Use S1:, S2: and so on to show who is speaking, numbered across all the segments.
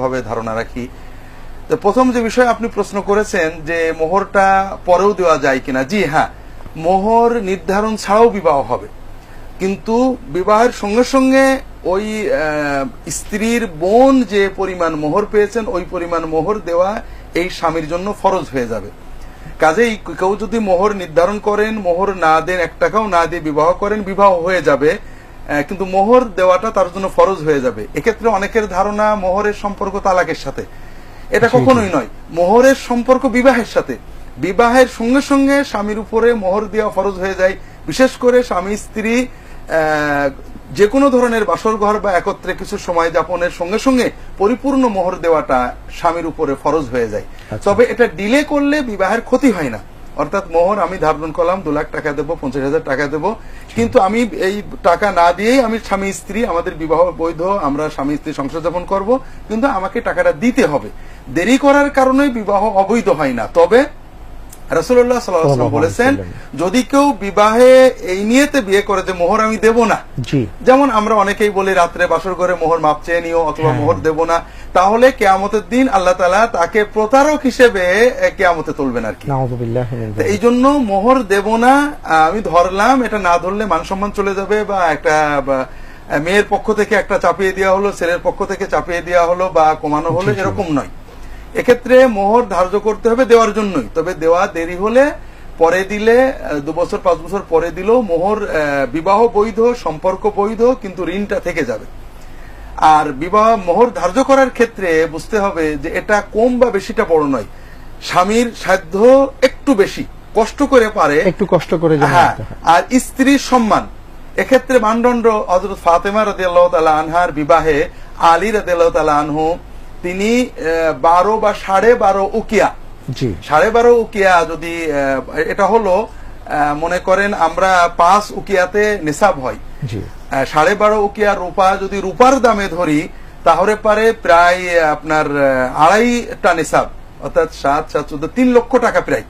S1: ভাবে ধারণা রাখি। প্রথম যে বিষয় আপনি প্রশ্ন করেছেন যে মোহরটা পরেও দেওয়া যায় কিনা, জি হ্যাঁ মোহর নির্ধারণ ছাড়াও বিবাহ হবে। কিন্তু বিবাহের সঙ্গে সঙ্গে ওই স্ত্রীর বোন যে পরিমাণ মোহর পেয়েছেন, ওই পরিমাণ মোহর দেওয়া এই স্বামীর জন্য ফরজ হয়ে যাবে। কাজেই কেউ যদি মোহর নির্ধারণ করেন, মোহর না দেন, এক টাকাও না দিয়ে বিবাহ করেন, বিবাহ হয়ে যাবে। কিন্তু মোহর দেওয়াটা তার জন্য ফরজ হয়ে যাবে। এক্ষেত্রে অনেকের ধারণা মোহরের সম্পর্ক তালাকের সাথে। এটা কখনোই নয়। মোহরের সম্পর্ক বিবাহের সাথে। বিবাহের সঙ্গে সঙ্গে স্বামীর উপরে মোহর দেওয়া ফরজ হয়ে যায়। বিশেষ করে স্বামী স্ত্রী আহ, যে কোনো ধরনের বাসর ঘর বা একত্রে কিছু সময় যাপনের সঙ্গে সঙ্গে পরিপূর্ণ মোহর দেওয়াটা স্বামীর উপরে ফরজ হয়ে যায়। তবে এটা ডিলে করলে বিবাহের ক্ষতি হয় না। অর্থাৎ মোহর, আমি ধারণ করলাম দু লাখ টাকা দেবো, পঞ্চাশ হাজার টাকা দেবো। কিন্তু আমি এই টাকা না দিয়েই আমি স্বামী স্ত্রী, আমাদের বিবাহ বৈধ, আমরা স্বামী স্ত্রী সংসার যাপন করব, কিন্তু আমাকে টাকাটা দিতে হবে। দেরি করার কারণে বিবাহ অবৈধ হয় না। তবে রাসুল্লাহ সাল্লাহ বলেছেন যদি কেউ বিবাহে এই নিয়েতে বিয়ে করে যে মোহর আমি দেব না। যেমন আমরা অনেকেই বলি রাত্রে বাসর করে মোহর মাপ চেয়ে নিও অথবা
S2: হ্যাঁ।
S1: মোহর দেব না। তাহলে কেয়ামতের দিন আল্লাহ তালা তাকে প্রতারক হিসেবে কেয়ামতে তুলবেন আর কি এই জন্য মোহর দেব না আমি ধরলাম এটা না ধরলে মান সম্মান চলে যাবে বা একটা মেয়ের পক্ষ থেকে একটা চাপিয়ে দেওয়া হলো ছেলের পক্ষ থেকে চাপিয়ে দেওয়া হলো বা কমানো হলো এরকম নয়। এক্ষেত্রে মোহর ধার্য করতে হবে দেওয়ার জন্যই। তবে দেওয়া দেরি হলে পরে দিলে দু বছর পাঁচ বছর পরে দিলেও মোহর বিবাহ বৈধ সম্পর্ক বৈধ কিন্তু ঋণটা থেকে যাবে। আর বিবাহ মোহর ধার্য করার ক্ষেত্রে বুঝতে হবে যে এটা কম বা বেশিটা বড় নয়। স্বামীর সাধ্য একটু বেশি। কষ্ট করে পারে।
S2: একটু কষ্ট করে
S1: হ্যাঁ আর স্ত্রীর সম্মান। এক্ষেত্রে মানদণ্ড হজরত ফাতেমা রাদিয়াল্লাহু তাআলা আনহার বিবাহে আলী রাদিয়াল্লাহু তাআলা আনহু তিনি বারো বা সাড়ে বারো উকিয়া। সাড়ে বারো উকিয়া যদি এটা হলো মনে করেন আমরা পাঁচ উকিয়াতে নিসাব হয়। সাড়ে বারো উকিয়া রূপা যদি রূপার দামে ধরি তাহলে পারে প্রায় আপনার আড়াইটা নিসাব। অর্থাৎ সাত সাত চোদ্দ তিন লক্ষ টাকা প্রায়।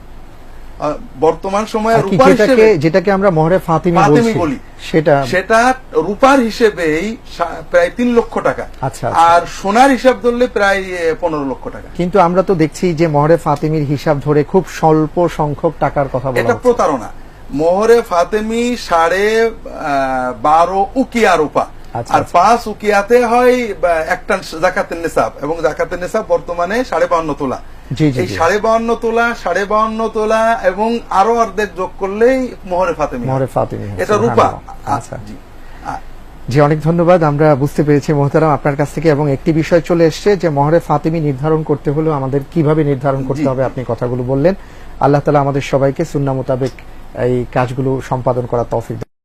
S1: বর্তমান সময়ে রূপার হিসেবে
S2: যেটাকে আমরা মোহরে ফাতিমি
S1: বলি।
S2: সেটা
S1: সেটা রূপার হিসেবেই প্রায় তিন লক্ষ টাকা।
S2: আচ্ছা, আচ্ছা।
S1: আর সোনার হিসাব ধরলে প্রায় পনেরো লক্ষ টাকা।
S2: কিন্তু আমরা তো দেখছি যে মোহরে ফাতিমির হিসাব ধরে খুব স্বল্প সংখ্যক টাকার কথা বলা
S1: এটা প্রতারণা। মোহরে ফাতেমি সাড়ে বারো উকিয়া রূপা।
S2: আচ্ছা,
S1: আর
S2: আচ্ছা।
S1: পাঁচ উকিয়াতে হয় একটা জাকাতের নিসাব। এবং জাকাতের নিসাব বর্তমানে সাড়ে বান্ন তোলা। এই সাড়ে বাউন্ন তোলা সাড়ে বাউন্ন তোলা এবং আরও অর্ধেক যোগ করলেই মোহরে ফাতেমি
S2: মোহরে ফাতিমি
S1: এটা রূপা।
S2: আচ্ছা।
S1: জি।
S2: জি অনেক ধন্যবাদ। আমরা বুঝতে পেরেছি মোহতারাম আপনার কাছ থেকে এবং একটি বিষয় চলে এসছে যে মহরে ফাতিমি নির্ধারণ করতে হলে আমাদের কীভাবে নির্ধারণ করতে হবে আপনি কথাগুলো বললেন। আল্লাহ তালা আমাদের সবাইকে সুন্না মোতাবেক এই কাজগুলো সম্পাদন করার তৌফিক।